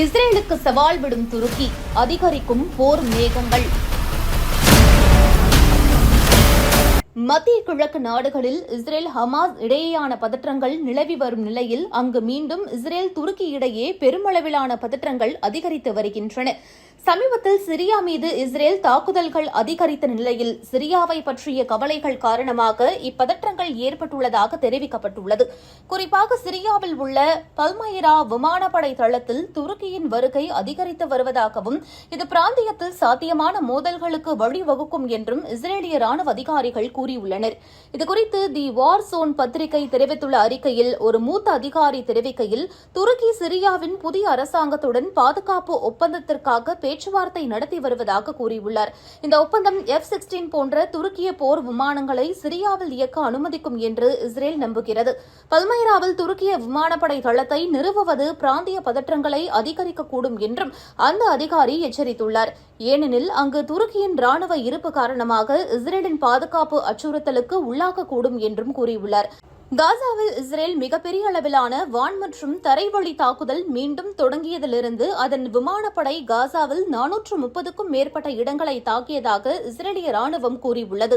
இஸ்ரேலுக்கு சவால் விடும் துருக்கி அதிகரிக்கும் போர் மேகங்கள். மத்திய கிழக்கு நாடுகளில் இஸ்ரேல் ஹமாஸ் இடையேயான பதற்றங்கள் நிலவி வரும் நிலையில் அங்கு மீண்டும் இஸ்ரேல் துருக்கி இடையே பெருமளவிலான பதற்றங்கள் அதிகரித்து வருகின்றன. சமீபத்தில் சிரியா மீது இஸ்ரேல் தாக்குதல்கள் அதிகரித்த நிலையில் சிரியாவை பற்றிய கவலைகள் காரணமாக இப்பதற்றங்கள் ஏற்பட்டுள்ளதாக தெரிவிக்கப்பட்டுள்ளது. குறிப்பாக சிரியாவில் உள்ள பல்மைரா விமானப்படை தளத்தில் துருக்கியின் வருகை அதிகரித்து வருவதாகவும் இது பிராந்தியத்தில் சாத்தியமான மோதல்களுக்கு வழிவகுக்கும் என்றும் இஸ்ரேலிய ராணுவ அதிகாரிகள் கூறியுள்ளனர். இதுகுறித்து தி வார் சோன் பத்திரிகை தெரிவித்துள்ள அறிக்கையில் ஒரு மூத்த அதிகாரி தெரிவிக்கையில் துருக்கி சிரியாவின் புதிய அரசாங்கத்துடன் பாதுகாப்பு ஒப்பந்தத்திற்காக பேச்சுவார்த்தை நடத்தி வருவதாக கூறியுள்ளார். இந்த ஒப்பந்தம் எஃப் சிக்ஸ்டீன் போன்ற துருக்கிய போர் விமானங்களை சிரியாவில் இயக்க அனுமதிக்கும் என்று இஸ்ரேல் நம்புகிறது. பல்மைராவில் துருக்கிய விமானப்படை தளத்தை நிறுவுவது பிராந்திய பதற்றங்களை அதிகரிக்கக்கூடும் என்றும் அந்த அதிகாரி எச்சரித்துள்ளார். ஏனெனில் அங்கு துருக்கியின் ராணுவ இருப்பு காரணமாக இஸ்ரேலின் பாதுகாப்பு அச்சுறுத்தலுக்கு உள்ளாகக்கூடும் என்றும் கூறியுள்ளார். காசாவில் இஸ்ரேல் மிகப்பெரிய அளவிலான வான் மற்றும் தரைவழி தாக்குதல் மீண்டும் தொடங்கியதிலிருந்து அதன் விமானப்படை காசாவில் நானூற்று முப்பதுக்கும் மேற்பட்ட இடங்களை தாக்கியதாக இஸ்ரேலிய ராணுவம் கூறியுள்ளது.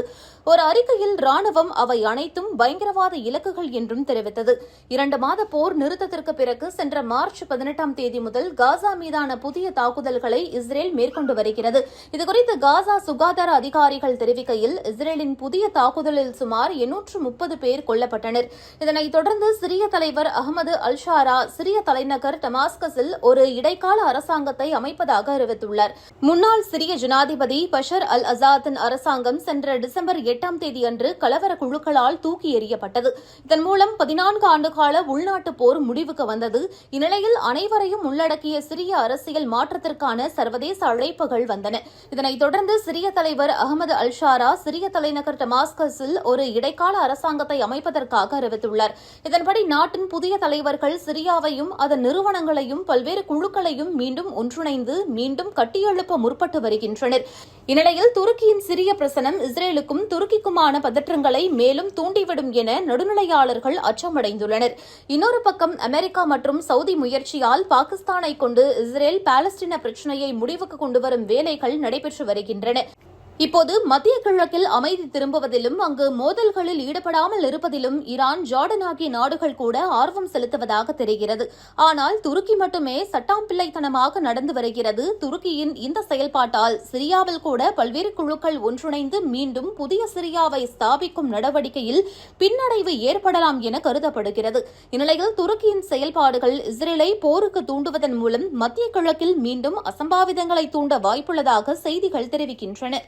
ஒரு அறிக்கையில் ராணுவம் அவை அனைத்தும் பயங்கரவாத இலக்குகள் என்றும் தெரிவித்தது. இரண்டு மாத போர் நிறுத்தத்திற்கு பிறகு சென்ற மார்ச் பதினெட்டாம் தேதி முதல் காசா மீதான புதிய தாக்குதல்களை இஸ்ரேல் மேற்கொண்டு வருகிறது. இதுகுறித்து காசா சுகாதார அதிகாரிகள் தெரிவிக்கையில் இஸ்ரேலின் புதிய தாக்குதலில் சுமார் எண்ணூற்று முப்பது பேர் கொல்லப்பட்டனர். இதனைத் தொடர்ந்து சிரிய தலைவர் அகமது அல்ஷாரா சிரிய தலைநகர் டமாஸ்கஸில் ஒரு இடைக்கால அரசாங்கத்தை அமைப்பதாக அறிவித்துள்ளார். முன்னாள் சிரிய ஜனாதிபதி பஷர் அல் அசாத்தின் அரசாங்கம் சென்ற டிசம்பர் எட்டாம் தேதியன்று கலவர குழுக்களால் தூக்கி எறியப்பட்டது. இதன் மூலம் பதினான்கு ஆண்டுகால உள்நாட்டு போர் முடிவுக்கு வந்தது. இந்நிலையில் அனைவரையும் உள்ளடக்கிய சிரிய அரசியல் மாற்றத்திற்கான சர்வதேச அழைப்புகள் வந்தன. இதனைத் தொடர்ந்து சிரிய தலைவர் அகமது அல்ஷாரா சிரிய தலைநகர் டமாஸ்கஸில் ஒரு இடைக்கால அரசாங்கத்தை அமைப்பதற்காக அறிவித்துள்ளார். இதன்படி நாட்டின் புதிய தலைவர்கள் சிரியாவையும் அதன் நிறுவனங்களையும் பல்வேறு குழுக்களையும் மீண்டும் ஒன்றிணைந்து மீண்டும் கட்டியெழுப்ப முற்பட்டு வருகின்றனர். இந்நிலையில் துருக்கியின் சிரிய பிரசனம் இஸ்ரேலுக்கும் துருக்கிக்குமான பதற்றங்களை மேலும் தூண்டிவிடும் என நடுநிலையாளர்கள் அச்சமடைந்துள்ளனர். இன்னொரு பக்கம் அமெரிக்கா மற்றும் சவுதி முயற்சியால் பாகிஸ்தானை கொண்டு இஸ்ரேல் பாலஸ்தீன பிரச்சினையை முடிவுக்கு கொண்டுவரும் வேலைகள் நடைபெற்று வருகின்றன. இப்போது மத்திய கிழக்கில் அமைதி திரும்புவதிலும் அங்கு மோதல்களில் ஈடுபடாமல் இருப்பதிலும் ஈரான் ஜார்டன் ஆகிய நாடுகள் கூட ஆர்வம் செலுத்துவதாக தெரிகிறது. ஆனால் துருக்கி மட்டுமே சட்டாம்பிள்ளைத்தனமாக நடந்து வருகிறது. துருக்கியின் இந்த செயல்பாட்டால் சிரியாவில் கூட பல்வேறு குழுக்கள் ஒன்றிணைந்து மீண்டும் புதிய சிரியாவை ஸ்தாபிக்கும் நடவடிக்கையில் பின்னடைவு ஏற்படலாம் என கருதப்படுகிறது. இந்நிலையில் துருக்கியின் செயல்பாடுகள் இஸ்ரேலை போருக்கு தூண்டுவதன் மூலம் மத்திய கிழக்கில் மீண்டும் அசம்பாவிதங்களை தூண்ட வாய்ப்புள்ளதாக செய்திகள் தெரிவிக்கின்றன.